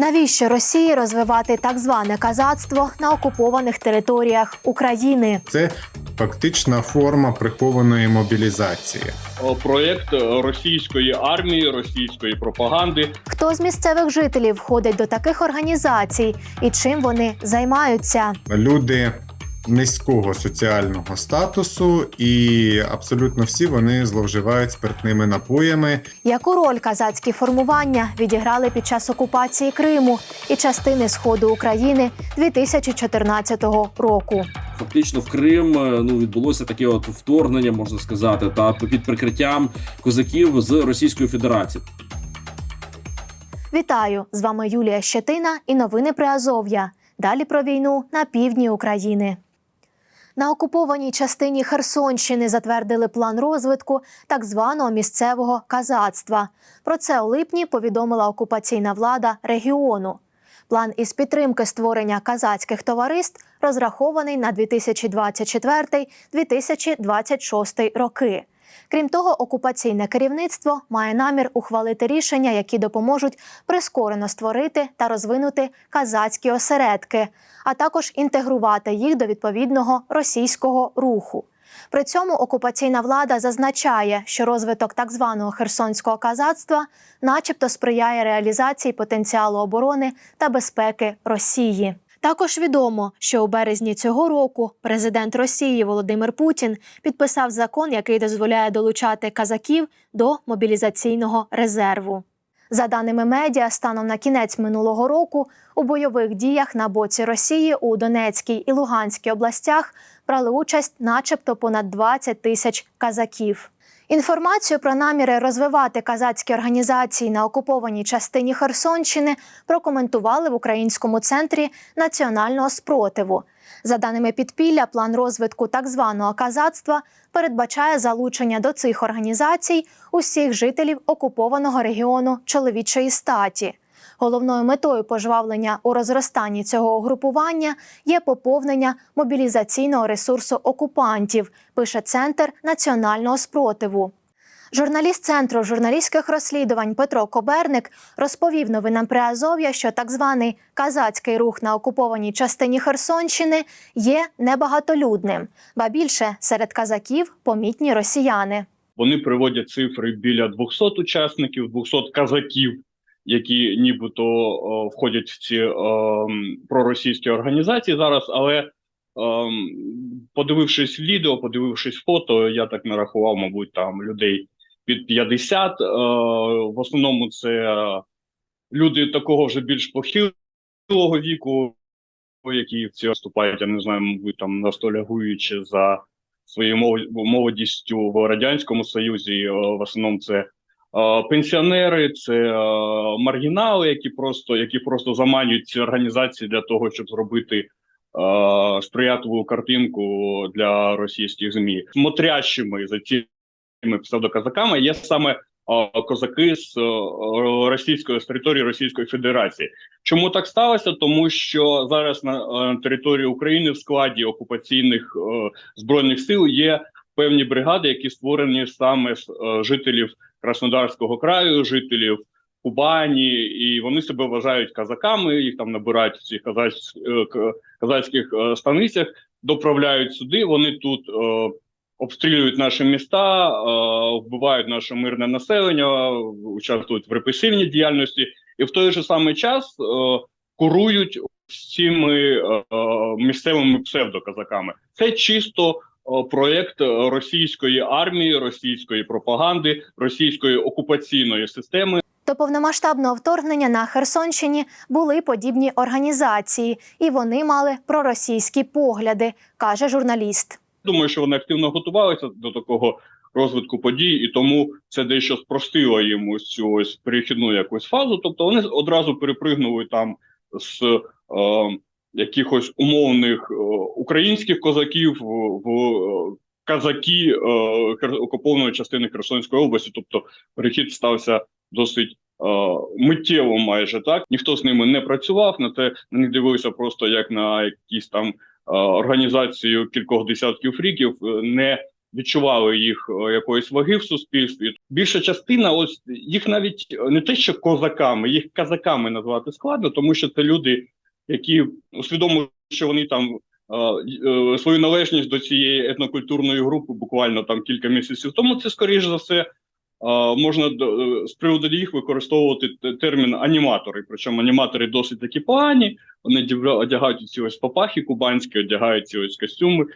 Навіщо Росії розвивати так зване казацтво на окупованих територіях України? Це фактична форма прихованої мобілізації. О, проєкт е, російської армії, російської пропаганди. Хто з місцевих жителів входить до таких організацій і чим вони займаються? Люди низького соціального статусу, і абсолютно всі вони зловживають спиртними напоями. Яку роль казацькі формування відіграли під час окупації Криму і частини сходу України 2014 року? Фактично в Крим е, ну відбулося таке от вторгнення, можна сказати, та під прикриттям козаків з Російської Федерації. Вітаю! З вами Юлія Щетина і новини Приазов'я. Далі про війну на півдні України. На окупованій частині Херсонщини затвердили план розвитку так званого місцевого казацтва. Про це у липні повідомила окупаційна влада регіону. План із підтримки створення казацьких товариств розрахований на 2024-2026 роки. Крім того, окупаційне керівництво має намір ухвалити рішення, які допоможуть прискорено створити та розвинути казацькі осередки, а також інтегрувати їх до відповідного російського руху. При цьому окупаційна влада зазначає, що розвиток так званого херсонського казацтва, начебто, сприяє реалізації потенціалу оборони та безпеки Росії. Також відомо, що у березні цього року президент Росії Володимир Путін підписав закон, який дозволяє долучати казаків до мобілізаційного резерву. За даними медіа, станом на кінець минулого року у бойових діях на боці Росії у Донецькій і Луганській областях брали участь, начебто, понад 20 тисяч казаків. Інформацію про наміри розвивати казацькі організації на окупованій частині Херсонщини прокоментували в Українському центрі національного спротиву. За даними підпілля, план розвитку так званого казацтва передбачає залучення до цих організацій усіх жителів окупованого регіону чоловічої статі. Головною метою пожвавлення у розростанні цього угрупування є поповнення мобілізаційного ресурсу окупантів, пише Центр національного спротиву. Журналіст центру журналістських розслідувань Петро Коберник розповів новинам Приазов'я, що так званий казацький рух на окупованій частині Херсонщини є небагатолюдним, ба більше серед казаків помітні росіяни. Вони приводять цифри біля 200 учасників, 200 казаків, які нібито о, входять в ці о, проросійські організації зараз. Але о, подивившись відео, подивившись фото, я так нарахував, мабуть, там людей під 50. О, в основному це е, люди такого вже більш похилого віку, які в ці вступають, я не знаю, мабуть, там настолягуючи за своєю мол- молодістю в радянському союзі. е, В основному це е, пенсіонери, це е, маргінали, які просто які просто заманюють ці організації для того, щоб зробити е, сприятливу картинку для російських змі. Смотрящими за цими псевдоказаками є саме е, козаки з е, російської з території Російської Федерації. Чому так сталося? Тому що зараз на е, території України в складі окупаційних е, збройних сил є певні бригади, які створені саме з е, жителів Краснодарського краю, жителів Кубані, і вони себе вважають казаками. Їх там набирають в цих е, казацьких е, станицях, доправляють сюди. Вони тут обстрілюють наші міста, вбивають наше мирне населення, участвують в репресивній діяльності, і в той же самий час курують цими місцевими псевдоказаками. Це чисто е, проєкт російської армії, російської пропаганди, російської окупаційної системи. До повномасштабного вторгнення на Херсонщині були подібні організації, і вони мали проросійські погляди, каже журналіст. Думаю, що вони активно готувалися до такого розвитку подій, і тому це дещо спростило їм ось цю ось перехідну якусь фазу. Тобто вони одразу перепригнули там з е, якихось умовних е, українських козаків в, в е, казаки е, окупованої частини Херсонської області. Тобто перехід стався досить. Миттєво майже так ніхто з ними не працював на те, на них дивилися просто як на якісь там організацію кількох десятків ріків, не відчували їх якоїсь ваги в суспільстві. Більша частина, ось їх навіть не те, що козаками, їх казаками назвати складно, тому що це люди, які усвідомили, що вони там е, свою належність до цієї етнокультурної групи буквально там кілька місяців тому. Це скоріш за все. Можна е, з приводу їх використовувати термін аніматори. Причому аніматори досить такі погані. Вони одягають ці ось папахи кубанські, одягають ці ось костюми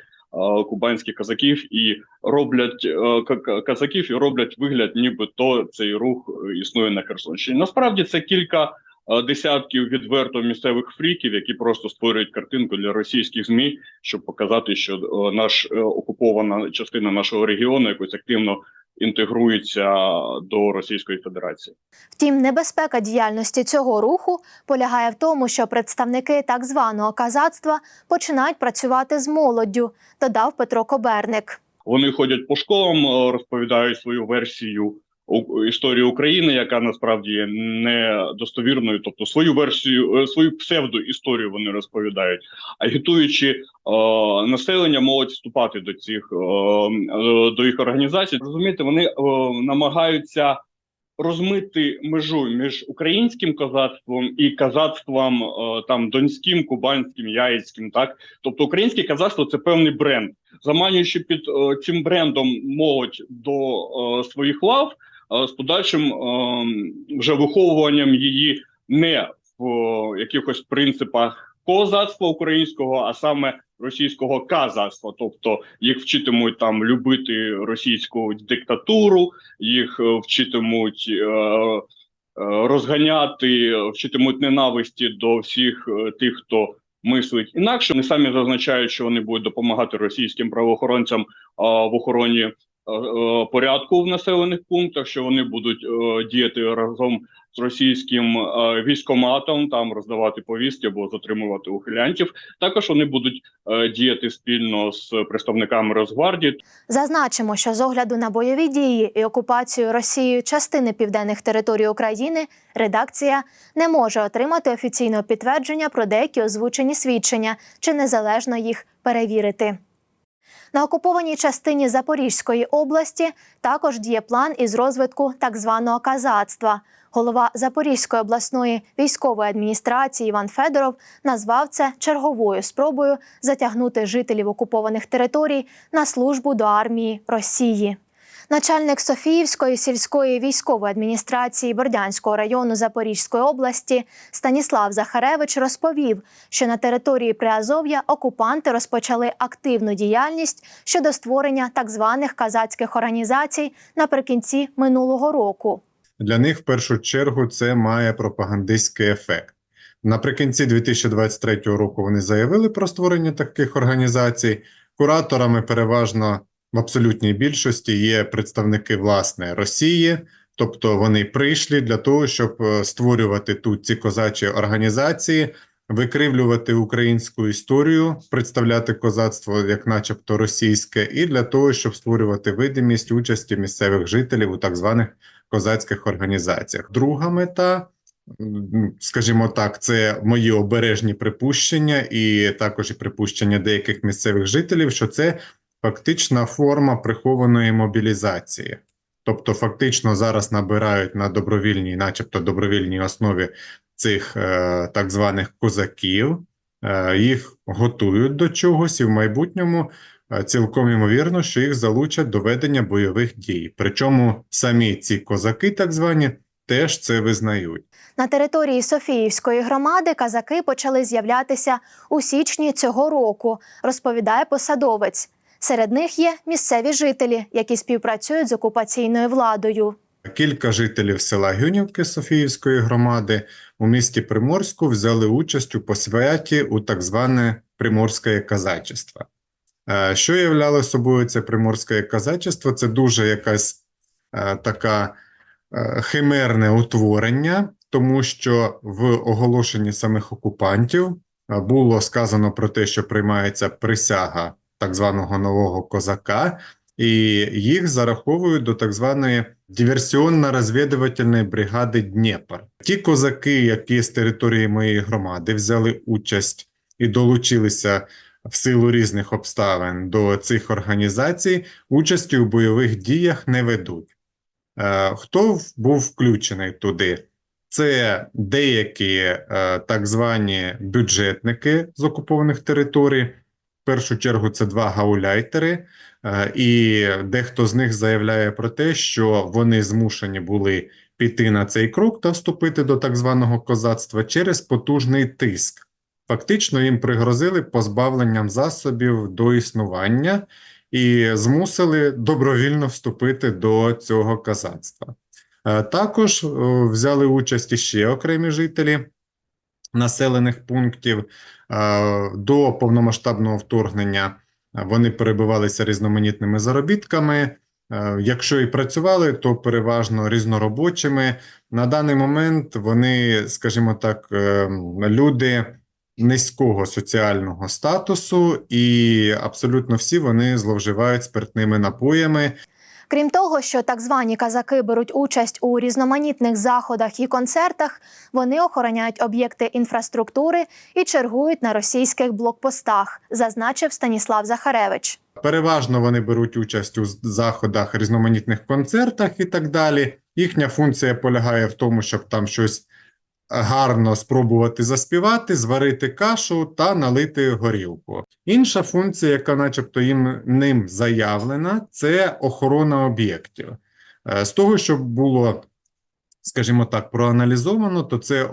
кубанських казаків і роблять е, ка- ка- казаків і роблять вигляд, ніби то цей рух існує на Херсонщині. Насправді це кілька десятків відверто місцевих фріків, які просто створюють картинку для російських змі, щоб показати, що е, наш е, окупована частина нашого регіону якось активно інтегрується до Російської Федерації. Втім, небезпека діяльності цього руху полягає в тому, що представники так званого казацтва починають працювати з молоддю, додав Петро Коберник. Вони ходять по школам, е, розповідають свою версію історії України, яка насправді є недостовірною, тобто свою версію, е, свою псевдоісторію вони розповідають, агітуючи е, населення, молодь вступати до цих е, е, до їх організацій. Розумієте, вони е, намагаються. Розмити межу між українським козацтвом і казацтвом там донським, кубанським, яїцьким, так тобто українське казацтво це певний бренд заманюючи під цим брендом молодь до своїх лав з подальшим е, вже виховуванням її не в якихось принципах козацтва українського, а саме російського казацтва. Тобто їх вчитимуть там любити російську диктатуру, їх е, вчитимуть. Е, Розганяти, вчитимуть ненависті до всіх тих, хто мислить інакше. Вони самі зазначають, що вони будуть допомагати російським правоохоронцям в охороні порядку в населених пунктах, що вони будуть е, діяти разом з російським е, військоматом, там роздавати повістки або затримувати ухилянтів. Також вони будуть е, діяти спільно з представниками Росгвардії. Зазначимо, що з огляду на бойові дії і окупацію Росією частини південних територій України редакція не може отримати офіційного підтвердження про деякі озвучені свідчення чи незалежно їх перевірити. На окупованій частині Запорізької області також діє план із розвитку так званого казацтва. Голова Запорізької обласної військової адміністрації Іван Федоров назвав це черговою спробою затягнути жителів окупованих територій на службу до армії Росії. Начальник Софіївської сільської військової адміністрації Бердянського району Запорізької області Станіслав Захаревич розповів, що на території Приазов'я окупанти розпочали активну діяльність щодо створення так званих казацьких організацій наприкінці минулого року. Для них в першу чергу це має пропагандистський ефект. Наприкінці 2023 року вони заявили про створення таких організацій. Кураторами переважно в абсолютній більшості є представники власне Росії, тобто вони прийшли для того, щоб е, створювати тут ці козачі організації, викривлювати українську історію, представляти козацтво як, начебто, російське, і для того, щоб створювати видимість участі місцевих жителів у так званих козацьких організаціях. Друга мета, скажімо так, це мої обережні припущення, і також і припущення деяких місцевих жителів, що це фактична форма прихованої мобілізації. Тобто, фактично зараз набирають на добровільній, начебто добровільній основі цих е, так званих козаків, е, їх готують до чогось, і в майбутньому е, цілком ймовірно, що їх залучать до ведення бойових дій. Причому самі ці козаки, так звані, теж це визнають. На території Софіївської громади казаки почали з'являтися у січні цього року, розповідає посадовець. Серед них є місцеві жителі, які співпрацюють з окупаційною владою. Кілька жителів села Гюнівки Софіївської громади у місті Приморську взяли участь у посвяті у так зване приморське казачество. Е, Що являло собою це приморське казачество? Це дуже якась е, така е, химерне утворення, тому що в оголошенні самих окупантів було сказано про те, що приймається присяга так званого нового козака, і їх зараховують до так званої диверсіонно-розвідувальної бригади Дніпр. Ті козаки, які з території моєї громади взяли участь і долучилися в силу різних обставин до цих організацій, участі у бойових діях не ведуть. Е, Хто був включений туди? Це деякі е, так звані бюджетники з окупованих територій. Першу чергу це два гауляйтери, е, і дехто з них заявляє про те, що вони змушені були піти на цей крок та вступити до так званого козацтва через потужний тиск. Фактично їм пригрозили позбавленням засобів до існування і змусили добровільно вступити до цього козацтва. Е, Також е, взяли участь іще окремі жителі населених пунктів. Е, До повномасштабного вторгнення вони перебивалися різноманітними заробітками. Е, Якщо і працювали, то переважно різноробочими. На даний момент вони, скажімо так, е, люди низького соціального статусу, і абсолютно всі вони зловживають спиртними напоями. Крім того, що так звані казаки беруть участь у різноманітних заходах і концертах, вони охороняють об'єкти інфраструктури і чергують на російських блокпостах, зазначив Станіслав Захаревич. Переважно вони беруть участь у заходах, різноманітних концертах і так далі. Їхня функція полягає в тому, щоб там щось гарно спробувати заспівати, зварити кашу та налити горілку. Інша функція, яка, начебто, їм ним заявлена, це охорона об'єктів. Е, З того, що було, скажімо так, проаналізовано, то це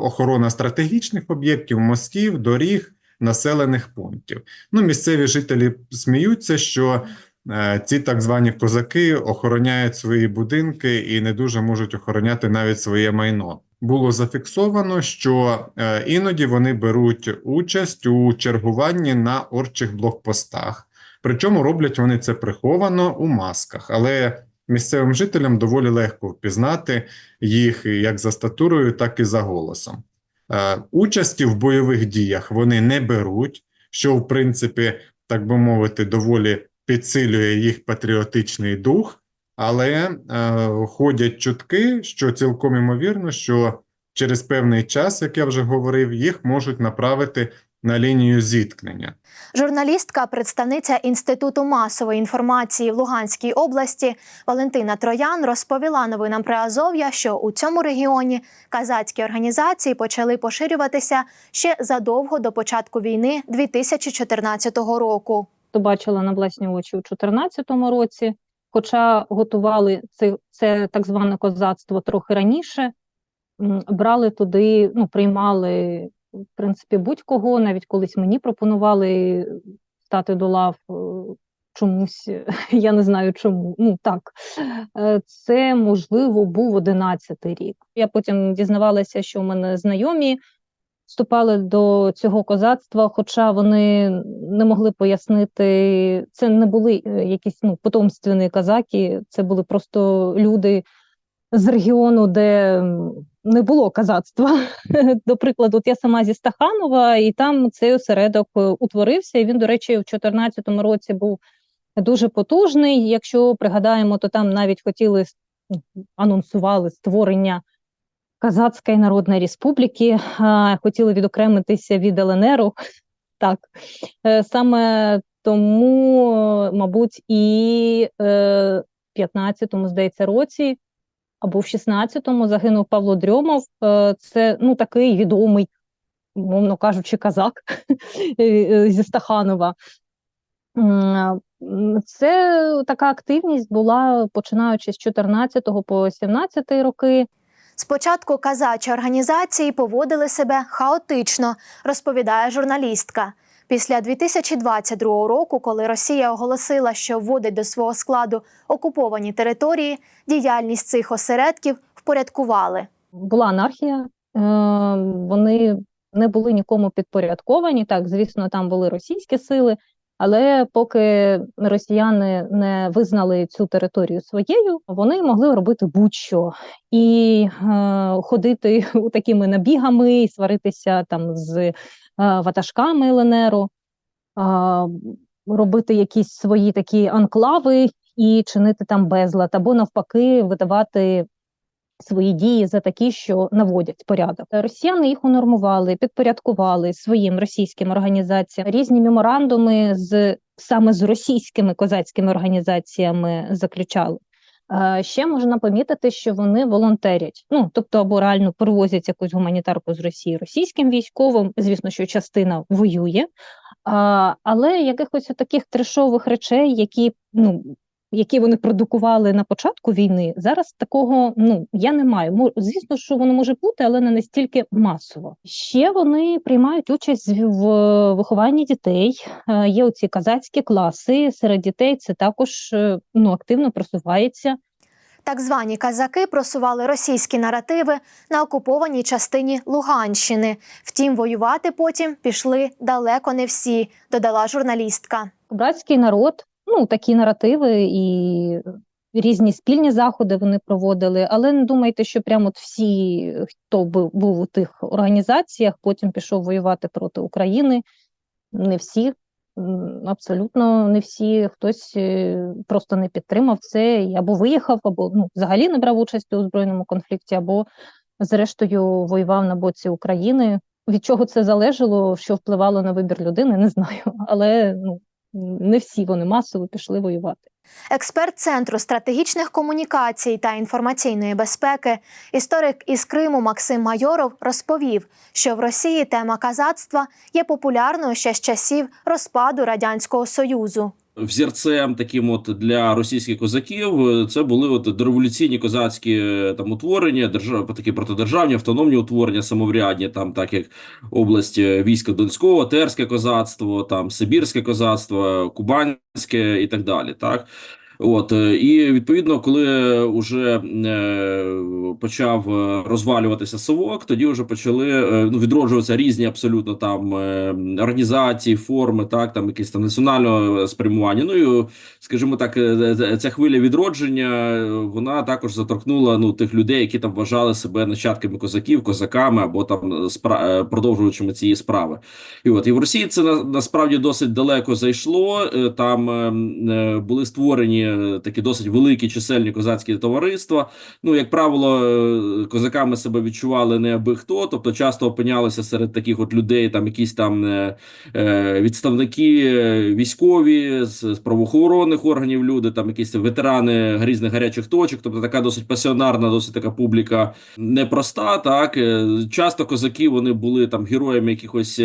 охорона стратегічних об'єктів, мостів, доріг, населених пунктів. Ну, місцеві жителі сміються, що е, ці так звані козаки охороняють свої будинки і не дуже можуть охороняти навіть своє майно. Було зафіксовано, що е, іноді вони беруть участь у чергуванні на орчих блокпостах. Причому роблять вони це приховано у масках, але місцевим жителям доволі легко впізнати їх як за статурою, так і за голосом. Е, Участі в бойових діях вони не беруть, що, в принципі, так би мовити, доволі підсилює їх патріотичний дух, але е, ходять чутки, що цілком імовірно, що через певний час, як я вже говорив, їх можуть направити на лінію зіткнення. Журналістка, представниця Інституту масової інформації в Луганській області Валентина Троян розповіла новинам Приазов'я, що у цьому регіоні казацькі організації почали поширюватися ще задовго до початку війни 2014 року. то бачила на власні очі у 2014 році, хоча готували це, це так зване козацтво трохи раніше, брали туди, ну, приймали, в принципі, будь-кого, навіть колись мені пропонували стати до лав е, чомусь, я не знаю чому. Ну так, Е, це можливо був 11 рік. Я потім дізнавалася, що в мене знайомі вступали до цього козацтва, хоча вони не могли пояснити, це не були е, якісь ну, потомственні казаки, це були просто люди з регіону, де не було казацтва. До прикладу, от я сама зі Стаханова, і там цей осередок е, утворився. І він, до речі, в 2014 році був дуже потужний. Якщо пригадаємо, то там навіть хотіли анонсували створення Казацької Народної Республіки, хотіли відокремитися від ЛНРу. Так, Е, саме тому, мабуть, і е, в 15-му, здається, році, або в 16-му загинув Павло Дрьомов. Е, Це ну, такий відомий, мовно кажучи, казак зі Стаханова. Це така активність була починаючи з 14 по 17 роки. Спочатку казачі організації поводили себе хаотично, розповідає журналістка. Після 2022 року, коли Росія оголосила, що вводить до свого складу окуповані території, діяльність цих осередків впорядкували. була анархія, е, вони не були нікому підпорядковані. Так, звісно, там були російські сили, але поки росіяни не визнали цю територію своєю, вони могли робити будь-що. І е, ходити такими набігами, і сваритися там з е, ватажками ЛНРу, е, робити якісь свої такі анклави і чинити там безлад, або навпаки, видавати свої дії за такі, що наводять порядок. Росіяни їх унормували, підпорядкували своїм російським організаціям. Різні меморандуми з саме з російськими козацькими організаціями заключали. Ще можна помітити, що вони волонтерять. Ну тобто, або реально привозять якусь гуманітарку з Росії російським військовим. Звісно, що частина воює, але якихось таких трешових речей, які ну які вони продукували на початку війни, зараз такого ну я не маю. Звісно, що воно може бути, але не настільки масово. Ще вони приймають участь в в вихованні дітей. Е, Є оці казацькі класи серед дітей. Це також е, ну активно просувається. Так звані казаки просували російські наративи на окупованій частині Луганщини. Втім, воювати потім пішли далеко не всі, додала журналістка. Братський народ, ну такі наративи і різні спільні заходи вони проводили, але не думайте, що прямо от всі, хто бу- був у тих організаціях, потім пішов воювати проти України. Не всі, абсолютно не всі. Хтось е, просто не підтримав це і або виїхав, або ну, взагалі не брав участь у збройному конфлікті, або зрештою воював на боці України. Від чого це залежало, що впливало на вибір людини, не знаю. Але ну, не всі вони масово пішли воювати. Експерт Центру стратегічних комунікацій та інформаційної безпеки, історик із Криму Максим Майоров розповів, що в Росії тема казацтва є популярною ще з часів розпаду радянського союзу. Взірцем таким от для російських козаків е, це були от дореволюційні козацькі е, там утворення, держав такі протидержавні автономні утворення, самоврядні, там так як область е, війська Донського, Терське козацтво, там Сибірське козацтво, Кубанське і так далі. Так. От е, і відповідно, коли уже е, почав е, розвалюватися совок, тоді вже почали ну відроджуватися різні абсолютно там організації, форми, так там якісь там національного спрямування. Ну і скажімо так, ця хвиля відродження вона також заторкнула ну тих людей, які там вважали себе нащадками козаків, козаками або там спра- продовжувачами цієї справи. І от і в Росії це на, насправді досить далеко зайшло. Там е, е, були створені такі досить великі чисельні козацькі товариства. Ну, як правило, е, козаками себе відчували не аби хто, тобто часто опинялися серед таких от людей, там якісь там е, е, відставники військові з, з правоохоронних органів, люди, там якісь ветерани різних гарячих точок. Тобто така досить пасіонарна, досить така публіка непроста. Так часто козаки вони були там героями якихось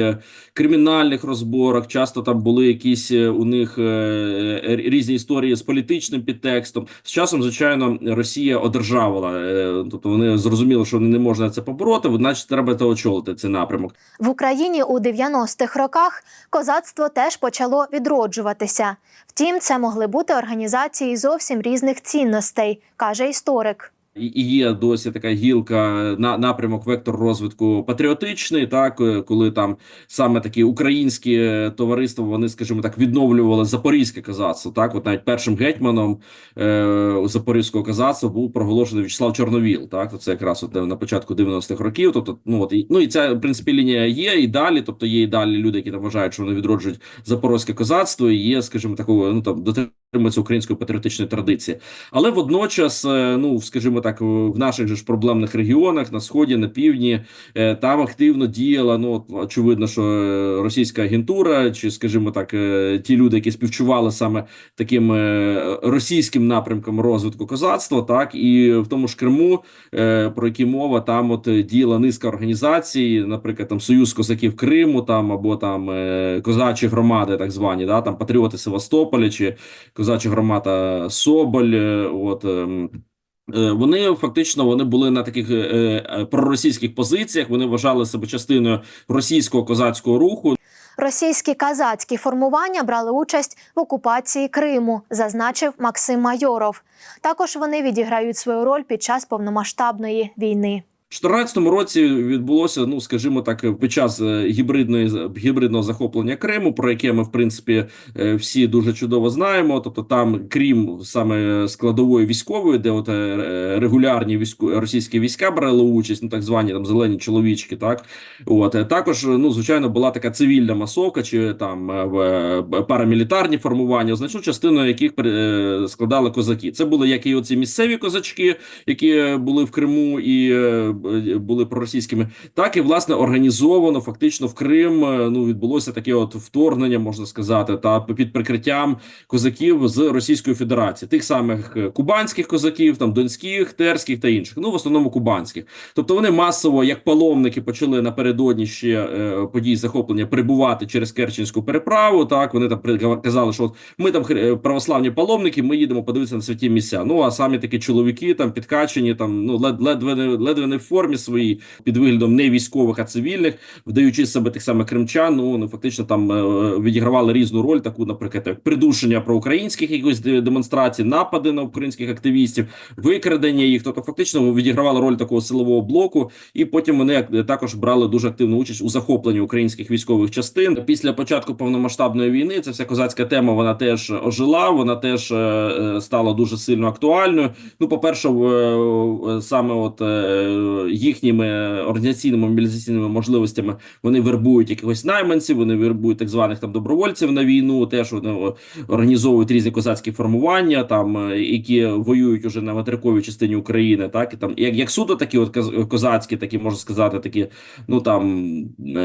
кримінальних розборок. Часто там були якісь у них різні історії з політичним підтекстом. З часом, звичайно, Росія одержавила. е, Тобто вони зрозуміли, що не можна це побороти, значить треба це очолити цей напрямок. В Україні у 90-х роках козацтво теж почало відроджуватися. Втім, це могли бути організації зовсім різних цінностей, каже історик. І є досі така гілка на напрямок вектор розвитку патріотичний, так е, коли там саме такі українські е, товариства, вони, скажімо так, відновлювали запорізьке козацтво. Так, от навіть першим гетьманом е, запорізького козацтва був проголошений В'ячеслав Чорновіл. Так, це якраз от на початку 90-х років. Тобто, ну от ну і ця в принципі лінія є і далі. Тобто є і далі люди, які там вважають, що вони відроджують запорозьке козацтво, і є, скажімо, такого ну там дотримуються української патріотичної традиції. Але водночас, е, ну скажімо так, в наших же ж проблемних регіонах на сході, на півдні, е, там активно діяла. Ну очевидно, що е, російська агентура, чи скажімо так, е, ті люди, які співчували саме таким е, російським напрямком розвитку козацтва, так і в тому ж Криму, е, про які мова, там от е, діяла низка організацій, наприклад, там Союз козаків Криму, там або там е, козачі громади, так звані, да, там патріоти Севастополя чи козача громада Соболь. е, От ем, е, вони фактично вони були на таких е, проросійських позиціях. Вони вважали себе частиною російського козацького руху. Російські казацькі формування брали участь в окупації Криму, зазначив Максим Майоров. Також вони відіграють свою роль під час повномасштабної війни. У 2014 році відбулося, ну скажімо так, під час е, гібридної гібридного захоплення Криму, про яке ми в принципі е, всі дуже чудово знаємо. Тобто, там, крім саме складової військової, де от е, регулярні військо російські війська брали участь, ну так звані там зелені чоловічки, так от також, ну звичайно, була така цивільна масовка чи там парамілітарні формування, значну частину яких складали козаки. Це були як і оці місцеві козачки, які були в Криму і були проросійськими, так і власне організовано фактично в Крим. е, Ну відбулося таке от вторгнення, можна сказати, та під прикриттям козаків з Російської Федерації, тих самих е, кубанських козаків, там донських, терських та інших. Ну в основному кубанських. Тобто вони масово, як паломники, почали напередодні ще е, подій захоплення прибувати через Керченську переправу. Так вони там казали, що от ми там православні паломники, ми їдемо подивитися на святі місця. Ну а самі такі чоловіки там підкачені, там ну ледве ледве не в формі своїй під виглядом не військових, а цивільних, вдаючи себе тих самих кримчан. Ну вони фактично там е, відігравали різну роль, таку, наприклад, як придушення проукраїнських якихось де- демонстрацій, напади на українських активістів, викрадення їх. Тобто, фактично відігравали роль такого силового блоку, і потім вони також брали дуже активну участь у захопленні українських військових частин. Після початку повномасштабної війни ця вся козацька тема вона теж ожила, вона теж е, е, стала дуже сильно актуальною. Ну, по-перше, е, саме от їхніми організаційними мобілізаційними можливостями вони вербують якихось найманців, вони вербують так званих там добровольців на війну. Теж вони організовують різні козацькі формування, там е, які воюють уже на материковій частині України, так і там як, як суто такі от коз- козацькі, такі можна сказати, такі ну там е,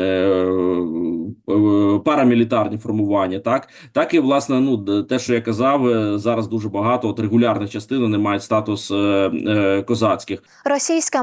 е, парамілітарні формування, так так і власне, ну те, що я казав, е, зараз дуже багато от регулярних частин вони мають статус е, е, козацьких. Російське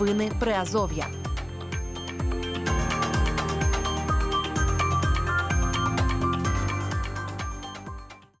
Новини Приазов'я.